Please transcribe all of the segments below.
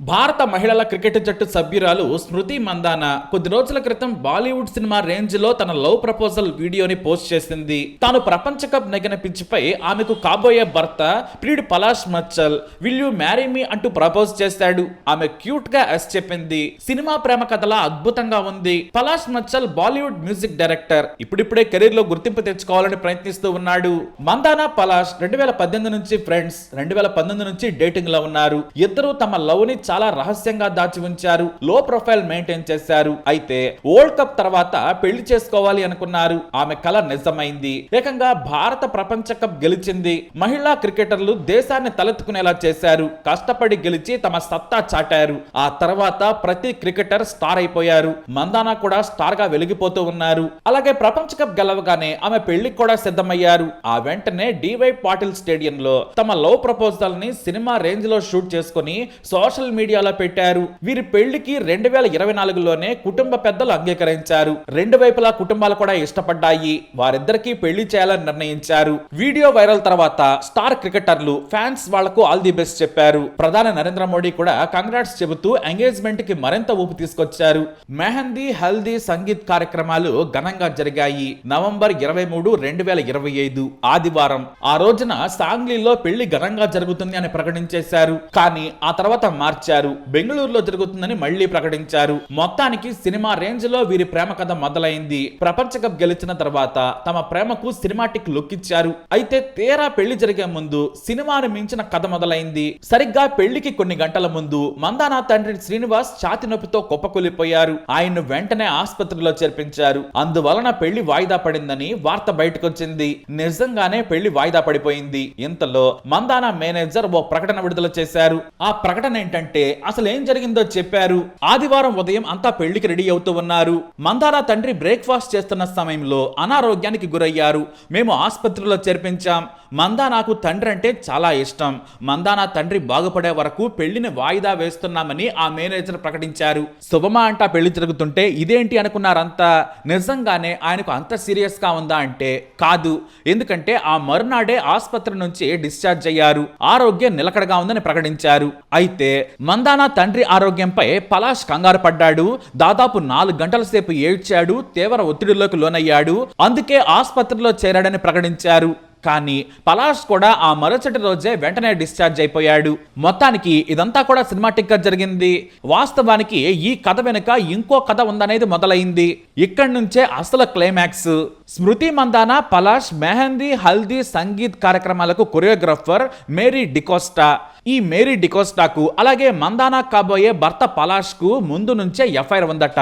భారత మహిళల క్రికెట్ జట్టు సభ్యురాలు స్మృతి మందాన కొద్ది రోజుల క్రితం బాలీవుడ్ సినిమా రేంజ్లో తన లవ్ ప్రపోజల్ వీడియోని పోస్ట్ చేసింది. తాను ప్రపంచ కప్ నెగిన పిచ్చిపై ఆమెకు కాబోయే భర్త preyed Palash Muchhal will you marry me అంటూ ప్రపోజ్ చేశాడు. ఆమె క్యూట్గా ఎస్ చెప్పింది. సినిమా ప్రేమ కథలా అద్భుతంగా ఉంది. Palash Muchhal Bollywood music director. ఇప్పుడిప్పుడే కెరీర్లో గుర్తింపు తెచ్చుకోవాలని ప్రయత్నిస్తూ ఉన్నాడు. మందానా పలాష్ రెండు వేల పద్దెనిమిది నుంచి ఫ్రెండ్స్ రెండు వేల పంతొమ్మిది నుంచి డేటింగ్లో ఉన్నారు. ఇద్దరు తమ లవ్ని చాలా రహస్యంగా దాచి ఉంచారు లో ప్రొఫైల్ మెయింటైన్ చేశారు. అయితే వరల్డ్ కప్ తర్వాత పెళ్ళి చేసుకోవాలి అనుకున్నారు. ఆమె కల నిజమైంది. ఏకంగా భారత ప్రపంచ కప్ గెలిచింది. మహిళా క్రికెటర్లు దేశాన్ని తలెత్తుకునేలా చేశారు. కష్టపడి గెలిచి తమ సత్తా చాటారు. ఆ తర్వాత ప్రతి క్రికెటర్ స్టార్ అయిపోయారు. మందానా కూడా స్టార్గా వెలిగిపోతూ ఉన్నారు. అలాగే ప్రపంచ కప్ గెలవగానే ఆమె పెళ్ళికి కూడా సిద్ధమయ్యారు. ఆ వెంటనే డివై పాటిల్ స్టేడియంలో తమ లవ్ ప్రపోజల్ని సినిమా రేంజ్లో షూట్ చేసుకుని సోషల్ మీడియాలో పెట్టారు. వీరి పెళ్ళికి రెండు వేల ఇరవై నాలుగులోనే కుటుంబ పెద్దలు అంగీకరించారు. రెండు వైపులా కుటుంబాలు కూడా ఇష్టపడ్డాయి. వారిద్దరికీ పెళ్ళి చేయాలని నిర్ణయించారు. వీడియో వైరల్ తర్వాత స్టార్ క్రికెటర్లు ఫ్యాన్స్ వాళ్ళకు ఆల్ ది బెస్ట్ చెప్పారు. ప్రధాని నరేంద్ర మోడీ కూడా కంగ్రాట్స్ చెబుతూ ఎంగేజ్మెంట్కి మరింత ఊపు తీసుకొచ్చారు. మెహందీ హల్దీ సంగీత్ కార్యక్రమాలు ఘనంగా జరిగాయి. నవంబర్ ఇరవై మూడు రెండు వేల ఇరవై ఐదు ఆదివారం. ఆ రోజున సాంగ్లీలో పెళ్ళి ఘనంగా జరుగుతుంది అని ప్రకటించేశారు. కానీ ఆ తర్వాత మార్చి మార్చారు. బెంగళూరులో జరుగుతుందని మళ్ళీ ప్రకటించారు. మొత్తానికి సినిమా రేంజ్లో వీరి ప్రేమ కథ మొదలైంది. ప్రపంచ కప్ గెలిచిన తర్వాత తమ ప్రేమకు సినిమాటిక్ లుక్ ఇచ్చారు. అయితే తేరా పెళ్ళి జరిగే ముందు సినిమాను మించిన కథ మొదలైంది. సరిగ్గా పెళ్ళికి కొన్ని గంటల ముందు మందానా తండ్రి శ్రీనివాస్ ఛాతి నొప్పితో కుప్పకూలిపోయారు. ఆయన్ను వెంటనే ఆసుపత్రిలో చేర్పించారు. అందువలన పెళ్ళి వాయిదా పడిందని వార్త బయటకొచ్చింది. నిజంగానే పెళ్ళి వాయిదా పడిపోయింది. ఇంతలో మందానా మేనేజర్ ఓ ప్రకటన విడుదల చేశారు. ఆ ప్రకటన ఏంటంటే అసలు ఏం జరిగిందో చెప్పారు. ఆదివారం ఉదయం అంతా పెళ్ళికి రెడీ అవుతూ ఉన్నారు. మందార తండ్రి బ్రేక్ఫాస్ట్ చేస్తున్న సమయంలో అనారోగ్యానికి గురయ్యారు. మేము ఆసుపత్రిలో చేర్పించాం. మందానాకు తండ్రి అంటే చాలా ఇష్టం. మందానా తండ్రి బాగుపడే వరకు పెళ్ళిని వాయిదా వేస్తున్నామని ఆ మేనేజర్ ప్రకటించారు. శుభమా అంటా పెళ్ళి జరుగుతుంటే ఇదేంటి అనుకున్నారంతా? నిజంగానే ఆయనకు అంత సీరియస్గా ఉందా అంటే కాదు. ఎందుకంటే ఆ మరునాడే ఆసుపత్రి నుంచి డిశ్చార్జ్ అయ్యారు. ఆరోగ్యం నిలకడగా ఉందని ప్రకటించారు. అయితే మందానా తండ్రి ఆరోగ్యంపై పలాష్ కంగారు పడ్డాడు. దాదాపు నాలుగు గంటల సేపు ఏడ్చాడు. తీవ్ర ఒత్తిడిలోకి లోనయ్యాడు. అందుకే ఆసుపత్రిలో చేరాడని ప్రకటించారు. కానీ పలాష్ కూడా ఆ మరుసటి రోజే వెంటనే డిశ్చార్జ్ అయిపోయాడు. మొత్తానికి ఇదంతా కూడా సినిమాటిక్గా జరిగింది. వాస్తవానికి ఈ కథ వెనుక ఇంకో కథ ఉందనేది మొదలైంది. ఇక్కడి నుంచే అసలు క్లైమాక్స్ స్మృతి మందాన పలాష్ మెహందీ హల్దీ సంగీత్ కార్యక్రమాలకు కొరియోగ్రాఫర్ మేరీ డికోస్టా. ఈ మేరీ డికోస్టాకు అలాగే మందానా కాబోయే భర్త పలాష్కు ముందు నుంచే ఎఫ్ఐఆర్ ఉందట.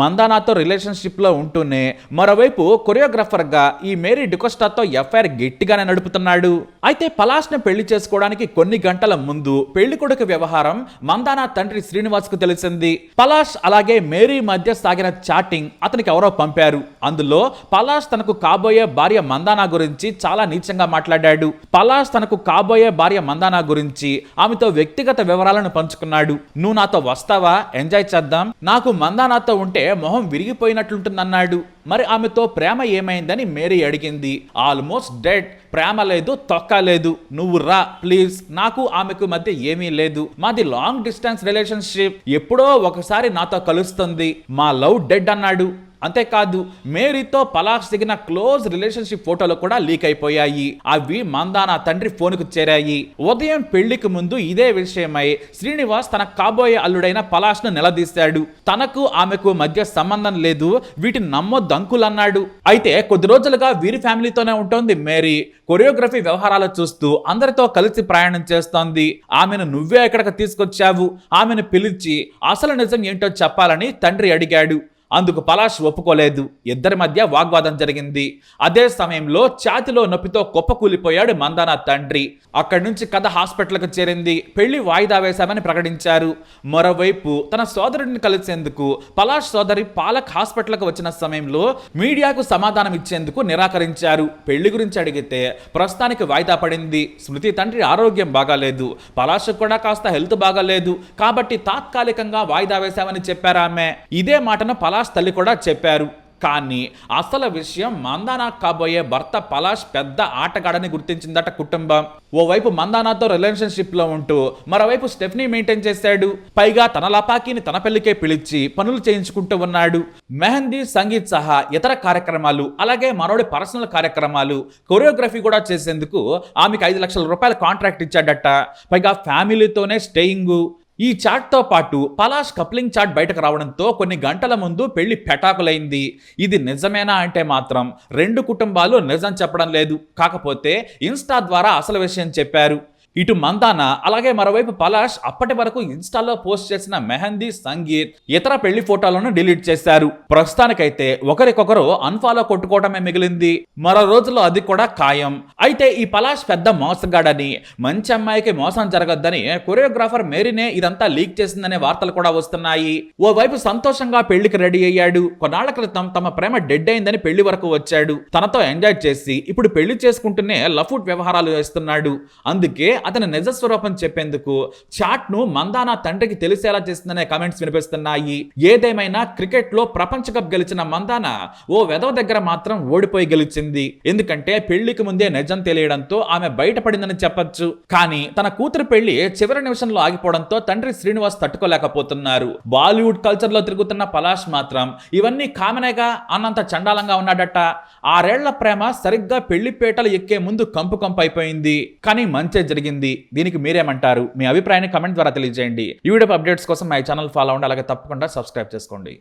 మందానాతో రిలేషన్షిప్లో ఉంటూనే మరోవైపు కొరియోగ్రాఫర్గా ఈ మేరీ డికోస్టాతో ఎఫ్ఐఆర్ గట్టిగానే నడుపుతున్నాడు. అయితే పలాష్ను పెళ్ళి చేసుకోవడానికి కొన్ని గంటల ముందు పెళ్ళి కొడుకు వ్యవహారం మందానా తండ్రి శ్రీనివాస్కు తెలిసింది. పలాష్ అలాగే మేరీ మధ్య సాగిన చాటింగ్ అతనికి ఎవరో పంపారు. అందులో పలాష్ తనకు కాబోయే భార్య మందానా గురించి చాలా నీచంగా మాట్లాడాడు. పలాష్ తనకు కాబోయే భార్య మందానా గురించి ఆమెతో వ్యక్తిగత వివరాలను పంచుకున్నాడు. నువ్వు నాతో వస్తావా? ఎంజాయ్ చేద్దాం. నాకు మందానాతో ఉంటే మొహం విరిగిపోయినట్లుంటుందన్నాడు. మరి ఆమెతో ప్రేమ ఏమైందని మేరీ అడిగింది. ఆల్మోస్ట్ డెడ్ ప్రేమ లేదు తొక్క లేదు. నువ్వు రా ప్లీజ్ నాకు ఆమెకు మధ్య ఏమీ లేదు. మాది లాంగ్ డిస్టెన్స్ రిలేషన్షిప్ ఎప్పుడో ఒకసారి నాతో కలుస్తుంది. మా లవ్ డెడ్ అన్నాడు. అంతేకాదు మేరీతో పలాష్ దిగిన క్లోజ్ రిలేషన్షిప్ ఫోటోలు కూడా లీక్ అయిపోయాయి. అవి మందానా తండ్రి ఫోన్కు చేరాయి. ఉదయం పెళ్ళికి ముందు ఇదే విషయమై శ్రీనివాస్ తన కాబోయే అల్లుడైన పలాష్ను నిలదీశాడు. తనకు ఆమెకు మధ్య సంబంధం లేదు వీటిని నమ్మొద్దంకులన్నాడు. అయితే కొద్ది రోజులుగా వీరి ఫ్యామిలీతోనే ఉంటుంది మేరీ. కొరియోగ్రఫీ వ్యవహారాలు చూస్తూ అందరితో కలిసి ప్రయాణం చేస్తోంది. ఆమెను నువ్వే ఎక్కడికి తీసుకొచ్చావు? ఆమెను పిలిచి అసలు నిజం ఏంటో చెప్పాలని తండ్రి అడిగాడు. అందుకు పలాష్ ఒప్పుకోలేదు. ఇద్దరి మధ్య వాగ్వాదం జరిగింది. అదే సమయంలో ఛాతిలో నొప్పితో కుప్పకూలిపోయాడు మందాన తండ్రి. అక్కడి నుంచి కథ హాస్పిటల్కు చేరింది. పెళ్ళి వాయిదా వేశామని ప్రకటించారు. మరోవైపు తన సోదరుడిని కలిసేందుకు పలాష్ సోదరి పాలక్ హాస్పిటల్కు వచ్చిన సమయంలో మీడియాకు సమాధానం ఇచ్చేందుకు నిరాకరించారు. పెళ్ళి గురించి అడిగితే ప్రస్తుతానికి వాయిదా పడింది. స్మృతి తండ్రి ఆరోగ్యం బాగాలేదు. పలాష్ కూడా కాస్త హెల్త్ బాగాలేదు. కాబట్టి తాత్కాలికంగా వాయిదా వేశామని చెప్పారు ఆమె. ఇదే మాటను పలాష్ తల్లి కూడా చెప్పారు. కానీ అసలు విషయం మందానా కాబోయే భర్త పలాష్ పెద్ద ఆటగాడని గుర్తించిందట కుటుంబం. ఓవైపు మందానాతో రిలేషన్షిప్లో ఉంటూ మరోవైపు స్టెఫ్నీ మెయింటైన్ చేశాడు. పైగా తన లపాకీని తన పెళ్ళికే పిలిచి పనులు చేయించుకుంటూ ఉన్నాడు. మెహందీ సంగీత్ సహా ఇతర కార్యక్రమాలు అలాగే మనోడి పర్సనల్ కార్యక్రమాలు కొరియోగ్రఫీ కూడా చేసేందుకు ఆమెకు ఐదు లక్షల రూపాయల కాంట్రాక్ట్ ఇచ్చాడట. పైగా ఫ్యామిలీతోనే స్టేయింగ్. ఈ చాట్తో పాటు పలాష్ కప్లింగ్ చాట్ బయటకు రావడంతో కొన్ని గంటల ముందు పెళ్ళి పెటాకులైంది. ఇది నిజమేనా అంటే మాత్రం రెండు కుటుంబాలు నిజం చెప్పడం లేదు. కాకపోతే ఇన్స్టా ద్వారా అసలు విషయం చెప్పారు. ఇటు మందాన అలాగే మరోవైపు పలాష్ అప్పటి వరకు ఇన్స్టాలో పోస్ట్ చేసిన మెహందీ సంగీత్ ఇతర పెళ్ళి ఫోటోలను డిలీట్ చేశారు. ప్రస్తుతానికైతే ఒకరికొకరు అన్ఫాలో కొట్టుకోవడమే మిగిలింది. మరో రోజుల్లో అది కూడా ఖాయం. అయితే ఈ పలాష్ పెద్ద మోసగాడని మంచి అమ్మాయికి మోసం జరగద్దని కొరియోగ్రాఫర్ మేరీనే ఇదంతా లీక్ చేసిందనే వార్తలు కూడా వస్తున్నాయి. ఓవైపు సంతోషంగా పెళ్ళికి రెడీ అయ్యాడు. కొన్నాళ్ళ క్రితం తమ ప్రేమ డెడ్ అయిందని పెళ్ళి వరకు వచ్చాడు. తనతో ఎంజాయ్ చేసి ఇప్పుడు పెళ్ళి చేసుకుంటూనే లఫుట్ వ్యవహారాలు వేస్తున్నాడు అందుకే అతని నిజ స్వరూపం చెప్పేందుకు చాట్ను మందానా తండ్రికి తెలిసేలా చేస్తుందనే కామెంట్స్ వినిపిస్తున్నాయి. ఏదేమైనా క్రికెట్లో ప్రపంచ కప్ గెలిచిన మందానా ఓ వెధవ దగ్గర మాత్రం ఓడిపోయి గెలిచింది. ఎందుకంటే పెళ్ళికి ముందే నిజం తెలియడంతో ఆమె బయటపడిందని చెప్పొచ్చు. కానీ తన కూతురు పెళ్ళి చివరి నిమిషంలో ఆగిపోవడంతో తండ్రి శ్రీనివాస్ తట్టుకోలేకపోతున్నారు. బాలీవుడ్ కల్చర్లో తిరుగుతున్న పలాష్ మాత్రం ఇవన్నీ కామనేగా అన్నంత చండాలంగా ఉన్నాడట. ఆరేళ్ళ ప్రేమ సరిగ్గా పెళ్ళి పేటలు ఎక్కే ముందు కంపు కంపు అయిపోయింది. కానీ మంచే జరిగింది. దీనికి మీరేమంటారు? మీ అభిప్రాయాన్ని కమెంట్ ద్వారా తెలియజేయండి. ఈ వీడియో అప్డేట్స్ కోసం మా ఛానల్ ఫాలో అవ్వండి. అలాగే తప్పకుండా సబ్స్క్రైబ్ చేసుకోండి.